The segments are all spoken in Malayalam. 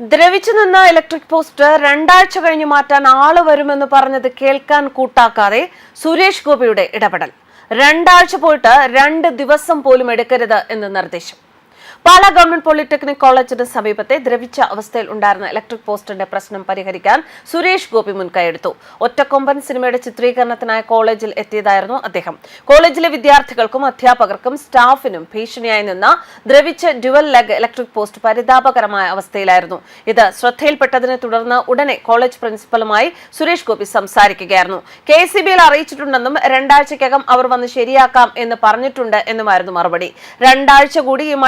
ദ്രവിച്ചു നിന്ന ഇലക്ട്രിക് പോസ്റ്റ് രണ്ടാഴ്ച കഴിഞ്ഞ് മാറ്റാൻ ആൾ വരുമെന്ന് പറഞ്ഞത് കേൾക്കാൻ കൂട്ടാക്കാതെ സുരേഷ് ഗോപിയുടെ ഇടപെടൽ. രണ്ടാഴ്ച പോയിട്ട് രണ്ട് ദിവസം പോലും എടുക്കരുത് എന്ന് നിർദ്ദേശം. പാലാ ഗവൺമെന്റ് പോളിടെക്നിക് കോളേജിന് സമീപത്തെ ദ്രവിച്ച അവസ്ഥയിൽ ഉണ്ടായിരുന്ന ഇലക്ട്രിക് പോസ്റ്റിന്റെ പ്രശ്നം പരിഹരിക്കാൻ സുരേഷ് ഗോപി മുൻകൈയെടുത്തു. ഒറ്റക്കൊമ്പൻ സിനിമയുടെ ചിത്രീകരണത്തിനായി കോളേജിൽ എത്തിയതായിരുന്നു അദ്ദേഹം. കോളേജിലെ വിദ്യാർത്ഥികൾക്കും അധ്യാപകർക്കും സ്റ്റാഫിനും ഭീഷണിയായി നിന്ന ദ്രവിച്ച ഡ്യുവൽ ലെഗ് ഇലക്ട്രിക് പോസ്റ്റ് പരിതാപകരമായ അവസ്ഥയിലായിരുന്നു. ഇത് ശ്രദ്ധയിൽപ്പെട്ടതിനെ തുടർന്ന് ഉടനെ കോളേജ് പ്രിൻസിപ്പലുമായി സുരേഷ് ഗോപി സംസാരിക്കുകയായിരുന്നു. കെ സി ബിയിൽ അറിയിച്ചിട്ടുണ്ടെന്നും രണ്ടാഴ്ചക്കകം അവർ വന്ന് ശരിയാക്കാം എന്ന് പറഞ്ഞിട്ടുണ്ട് എന്നുമായിരുന്നു മറുപടി. രണ്ടാഴ്ച കൂടി ഈ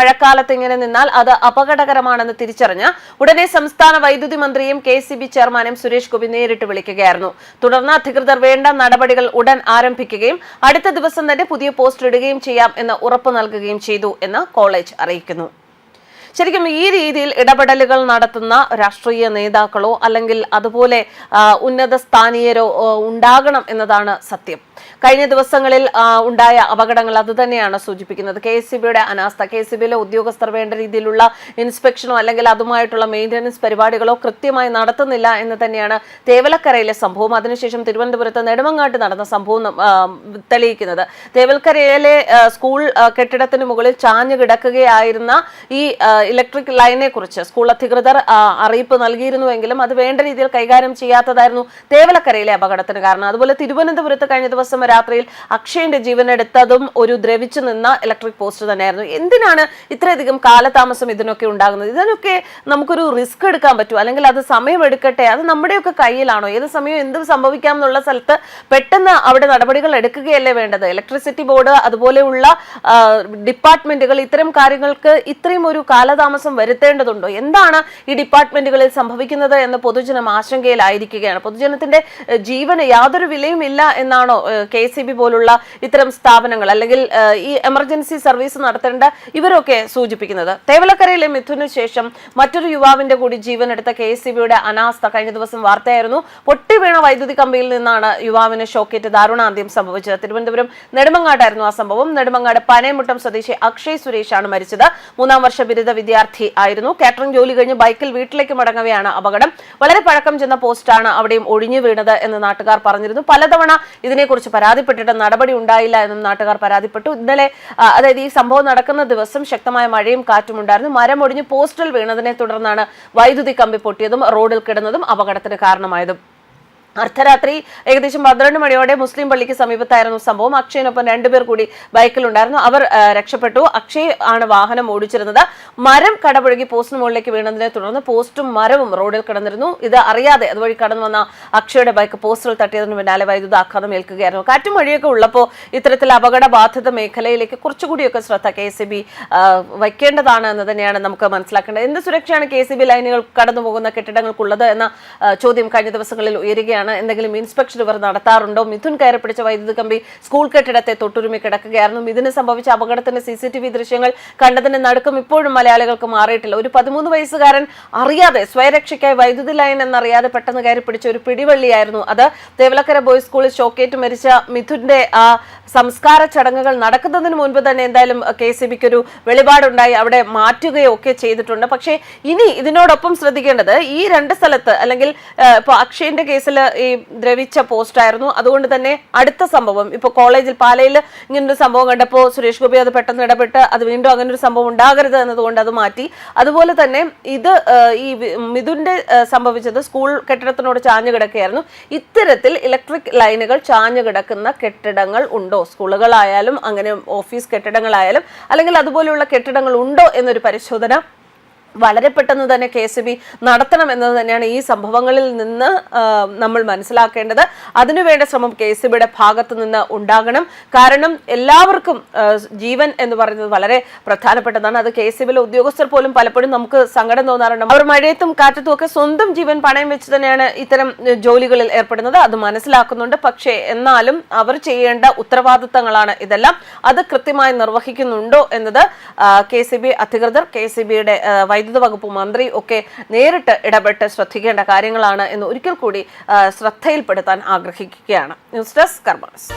മഴക്കാലത്ത് ഇങ്ങനെ നിന്നാൽ അത് അപകടകരമാണെന്ന് തിരിച്ചറിഞ്ഞ് ഉടനെ സംസ്ഥാന വൈദ്യുതി മന്ത്രിയും കെ സി ബി ചെയർമാനും സുരേഷ് ഗോപി നേരിട്ട് വിളിക്കുകയായിരുന്നു. തുടർന്ന് അധികൃതർ വേണ്ട നടപടികൾ ഉടൻ ആരംഭിക്കുകയും അടുത്ത ദിവസം തന്നെ പുതിയ പോസ്റ്റ് ഇടുകയും ചെയ്യാം എന്ന് ഉറപ്പ് നൽകുകയും ചെയ്തു എന്ന് കോളേജ് അറിയിക്കുന്നു. ശരിക്കും ഈ രീതിയിൽ ഇടപെടലുകൾ നടത്തുന്ന രാഷ്ട്രീയ നേതാക്കളോ അല്ലെങ്കിൽ അതുപോലെ ഉന്നത സ്ഥാനീയരോ ഉണ്ടാകണം എന്നതാണ് സത്യം. കഴിഞ്ഞ ദിവസങ്ങളിൽ ഉണ്ടായ അപകടങ്ങൾ അത് തന്നെയാണ് സൂചിപ്പിക്കുന്നത്. കെ എസ് സി ബിയുടെ അനാസ്ഥ കെ എസ് സി ബിയിലെ ഉദ്യോഗസ്ഥർ വേണ്ട രീതിയിലുള്ള ഇൻസ്പെക്ഷനോ അല്ലെങ്കിൽ അതുമായിട്ടുള്ള മെയിന്റനൻസ് പരിപാടികളോ കൃത്യമായി നടത്തുന്നില്ല എന്ന് തന്നെയാണ് തേവലക്കരയിലെ സംഭവം. അതിനുശേഷം തിരുവനന്തപുരത്ത് നെടുമങ്ങാട്ട് നടന്ന സംഭവം തെളിയിക്കുന്നത്. തേവൽക്കരയിലെ സ്കൂൾ കെട്ടിടത്തിന് മുകളിൽ ചാഞ്ഞു കിടക്കുകയായിരുന്ന ഈ ഇലക്ട്രിക് ലൈനെ കുറിച്ച് സ്കൂൾ അധികൃതർ അറിയിപ്പ് നൽകിയിരുന്നുവെങ്കിലും അത് വേണ്ട രീതിയിൽ കൈകാര്യം ചെയ്യാത്തതായിരുന്നു തേവലക്കരയിലെ അപകടത്തിന് കാരണം. അതുപോലെ തിരുവനന്തപുരത്ത് കഴിഞ്ഞ ദിവസം രാത്രിയിൽ അക്ഷയന്റെ ജീവൻ എടുത്തതും ഒരു ദ്രവിച്ചു നിന്ന ഇലക്ട്രിക് പോസ്റ്റ് തന്നെയായിരുന്നു. എന്തിനാണ് ഇത്രയധികം കാലതാമസം ഇതിനൊക്കെ ഉണ്ടാകുന്നത്? ഇതിനൊക്കെ നമുക്കൊരു റിസ്ക് എടുക്കാൻ പറ്റുമോ? അല്ലെങ്കിൽ അത് സമയം എടുക്കട്ടെ അത് നമ്മുടെയൊക്കെ കയ്യിലാണോ? ഏത് സമയം എന്ത് സംഭവിക്കാം എന്നുള്ള സ്ഥലത്ത് പെട്ടെന്ന് അവിടെ നടപടികൾ എടുക്കുകയല്ലേ വേണ്ടത്? ഇലക്ട്രിസിറ്റി ബോർഡ് അതുപോലെയുള്ള ഡിപ്പാർട്ട്മെന്റുകൾ ഇത്തരം കാര്യങ്ങൾക്ക് ഇത്രയും ഒരു കാലതാമസം വരുത്തേണ്ടതുണ്ടോ? എന്താണ് ഈ ഡിപ്പാർട്ട്മെന്റുകളിൽ സംഭവിക്കുന്നത് എന്ന് പൊതുജനം ആശങ്കയിലായിരിക്കുകയാണ്. പൊതുജനത്തിന്റെ ജീവന് യാതൊരു വിലയും ഇല്ല എന്നാണോ കെ സി ബി പോലുള്ള ഇത്തരം സ്ഥാപനങ്ങൾ അല്ലെങ്കിൽ ഈ എമർജൻസി സർവീസ് നടത്തേണ്ട ഇവരൊക്കെ സൂചിപ്പിക്കുന്നത്. തേവലക്കരയിലെ മിഥുനു ശേഷം മറ്റൊരു യുവാവിന്റെ കൂടി ജീവൻ എടുത്ത കെ സി ബിയുടെ അനാസ്ഥ കഴിഞ്ഞ ദിവസം വാർത്തയായിരുന്നു. പൊട്ടി വീണ വൈദ്യുതി കമ്പിയിൽ നിന്നാണ് യുവാവിന് ഷോക്കേറ്റ് ദാരുണാന്ത്യം സംഭവിച്ചത്. തിരുവനന്തപുരം നെടുമങ്ങാട്ടായിരുന്നു ആ സംഭവം. നെടുമങ്ങാട് പനയമുട്ടം സ്വദേശി അക്ഷയ് സുരേഷാണ് മരിച്ചത്. മൂന്നാം വർഷ ബിരുദ വിദ്യാർത്ഥി ആയിരുന്നു. കാറ്ററിംഗ് ജോലി കഴിഞ്ഞ് ബൈക്കിൽ വീട്ടിലേക്ക് മടങ്ങവെയാണ് അപകടം. വളരെ പഴക്കം ചെന്ന പോസ്റ്റാണ് അവിടെയും ഒഴിഞ്ഞു വീണത് എന്ന് നാട്ടുകാർ പറഞ്ഞിരുന്നു. പലതവണ ഇതിനെക്കുറിച്ച് പരാതിപ്പെട്ടിട്ട് നടപടി ഉണ്ടായില്ല എന്നും നാട്ടുകാർ പരാതിപ്പെട്ടു. ഇന്നലെ അതായത് ഈ സംഭവം നടക്കുന്ന ദിവസം ശക്തമായ മഴയും കാറ്റും ഉണ്ടായിരുന്നു. മരം ഒടിഞ്ഞ് പോസ്റ്റിൽ വീണതിനെ തുടർന്നാണ് വൈദ്യുതി കമ്പി പൊട്ടിയതും റോഡിൽ കിടന്നതും അപകടത്തിന് കാരണമായതും. അർദ്ധരാത്രി ഏകദേശം പന്ത്രണ്ട് മണിയോടെ മുസ്ലിം പള്ളിക്ക് സമീപത്തായിരുന്നു സംഭവം. അക്ഷയനൊപ്പം രണ്ടുപേർ കൂടി ബൈക്കിലുണ്ടായിരുന്നു. അവർ രക്ഷപ്പെട്ടു. അക്ഷയ് ആണ് വാഹനം ഓടിച്ചിരുന്നത്. മരം കടപുഴകി പോസ്റ്റിന് മുകളിലേക്ക് വീണതിനെ തുടർന്ന് പോസ്റ്റും മരവും റോഡിൽ കിടന്നിരുന്നു. ഇത് അറിയാതെ അതുവഴി കടന്നു വന്ന അക്ഷയുടെ ബൈക്ക് പോസ്റ്റിൽ തട്ടിയതിന് പിന്നാലെ വൈദ്യുത ആഘാതം ഏൽക്കുകയായിരുന്നു. കാറ്റും മഴയൊക്കെ ഉള്ളപ്പോൾ ഇത്തരത്തിൽ അപകട ബാധിത മേഖലയിലേക്ക് കുറച്ചുകൂടിയൊക്കെ ശ്രദ്ധ കെ സി ബി വയ്ക്കേണ്ടതാണ് എന്ന് തന്നെയാണ് നമുക്ക് മനസ്സിലാക്കേണ്ടത്. എന്ത് സുരക്ഷയാണ് കെ സി ബി ലൈനുകൾ കടന്നു പോകുന്ന കെട്ടിടങ്ങൾക്കുള്ളത് എന്ന ചോദ്യം കഴിഞ്ഞ ദിവസങ്ങളിൽ ഉയരുകയാണ്. എന്തെങ്കിലും ഇൻസ്പെക്ഷൻ ഇവർ നടത്താറുണ്ടോ? മിഥുൻ കയറി പിടിച്ച വൈദ്യുതി കമ്പി സ്കൂൾ കെട്ടിടത്തെ തൊട്ടുരുമി കിടക്കുകയായിരുന്നു. ഇതിന് സംഭവിച്ച അപകടത്തിന്റെ സി ദൃശ്യങ്ങൾ കണ്ടതിന് നടുക്കം ഇപ്പോഴും മലയാളികൾക്ക് മാറിയിട്ടില്ല. ഒരു പതിമൂന്ന് വയസ്സുകാരൻ അറിയാതെ സ്വയരക്ഷയ്ക്കായി വൈദ്യുതി ലൈൻ എന്നറിയാതെ പെട്ടെന്ന് കയറി പിടിച്ച ഒരു പിടിവള്ളിയായിരുന്നു അത്. തേവലക്കര ബോയ്സ് സ്കൂളിൽ ഷോക്കേറ്റ് മരിച്ച മിഥുന്റെ ആ സംസ്കാര ചടങ്ങുകൾ നടക്കുന്നതിന് മുൻപ് തന്നെ എന്തായാലും കെ സി ബിക്ക് ഒരു വെളിപാടുണ്ടായി. അവിടെ മാറ്റുകയോ ഒക്കെ ചെയ്തിട്ടുണ്ട്. പക്ഷേ ഇനി ഇതിനോടൊപ്പം ശ്രദ്ധിക്കേണ്ടത് ഈ രണ്ട് സ്ഥലത്ത് അല്ലെങ്കിൽ ഇപ്പോൾ അക്ഷയന്റെ കേസിൽ ഈ ദ്രവിച്ച പോസ്റ്റ് ആയിരുന്നു. അതുകൊണ്ട് തന്നെ അടുത്ത സംഭവം ഇപ്പോൾ കോളേജിൽ പാലയിൽ ഇങ്ങനൊരു സംഭവം കണ്ടപ്പോൾ സുരേഷ് ഗോപി അത് പെട്ടെന്ന് ഇടപെട്ട് അത് വീണ്ടും അങ്ങനെ ഒരു സംഭവം ഉണ്ടാകരുത് എന്നതുകൊണ്ട് അത് മാറ്റി. അതുപോലെ തന്നെ ഇത് ഈ മിഥുന്റെ സംഭവിച്ചത് സ്കൂൾ കെട്ടിടത്തിനോട് ചാഞ്ഞു കിടക്കുകയായിരുന്നു. ഇത്തരത്തിൽ ഇലക്ട്രിക് ലൈനുകൾ ചാഞ്ഞു കിടക്കുന്ന കെട്ടിടങ്ങൾ ഉണ്ടോ? സ്കൂളുകളായാലും അങ്ങനെ ഓഫീസ് കെട്ടിടങ്ങളായാലും അല്ലെങ്കിൽ അതുപോലെയുള്ള കെട്ടിടങ്ങൾ ഉണ്ടോ എന്നൊരു പരിശോധന വളരെ പെട്ടെന്ന് തന്നെ കെ എസ് ബി നടത്തണം എന്നത് തന്നെയാണ് ഈ സംഭവങ്ങളിൽ നിന്ന് നമ്മൾ മനസ്സിലാക്കേണ്ടത്. അതിനുവേണ്ട ശ്രമം കെ എസ് ബിയുടെ ഭാഗത്ത് നിന്ന് ഉണ്ടാകണം. കാരണം എല്ലാവർക്കും ജീവൻ എന്ന് പറയുന്നത് വളരെ പ്രധാനപ്പെട്ടതാണ്. അത് കെ എസ് ബിയിലെ ഉദ്യോഗസ്ഥർ പോലും പലപ്പോഴും നമുക്ക് സങ്കടം തോന്നാറുണ്ട്. അവർ മഴയത്തും കാറ്റത്തും ഒക്കെ സ്വന്തം ജീവൻ പണയം വെച്ച് തന്നെയാണ് ഇത്തരം ജോലികളിൽ ഏർപ്പെടുന്നത്. അത് മനസ്സിലാക്കുന്നുണ്ട്. പക്ഷേ എന്നാലും അവർ ചെയ്യേണ്ട ഉത്തരവാദിത്തങ്ങളാണ് ഇതെല്ലാം. അത് കൃത്യമായി നിർവഹിക്കുന്നുണ്ടോ എന്നത് കെ സി ബി അധികൃതർ കെ സി ബിയുടെ വൈദ്യുത വകുപ്പ് മന്ത്രി ഒക്കെ നേരിട്ട് ഇടപെട്ട് ശ്രദ്ധിക്കേണ്ട കാര്യങ്ങളാണ് എന്ന് ഒരിക്കൽ കൂടി ശ്രദ്ധയിൽപ്പെടുത്താൻ ആഗ്രഹിക്കുകയാണ്. News desk karmas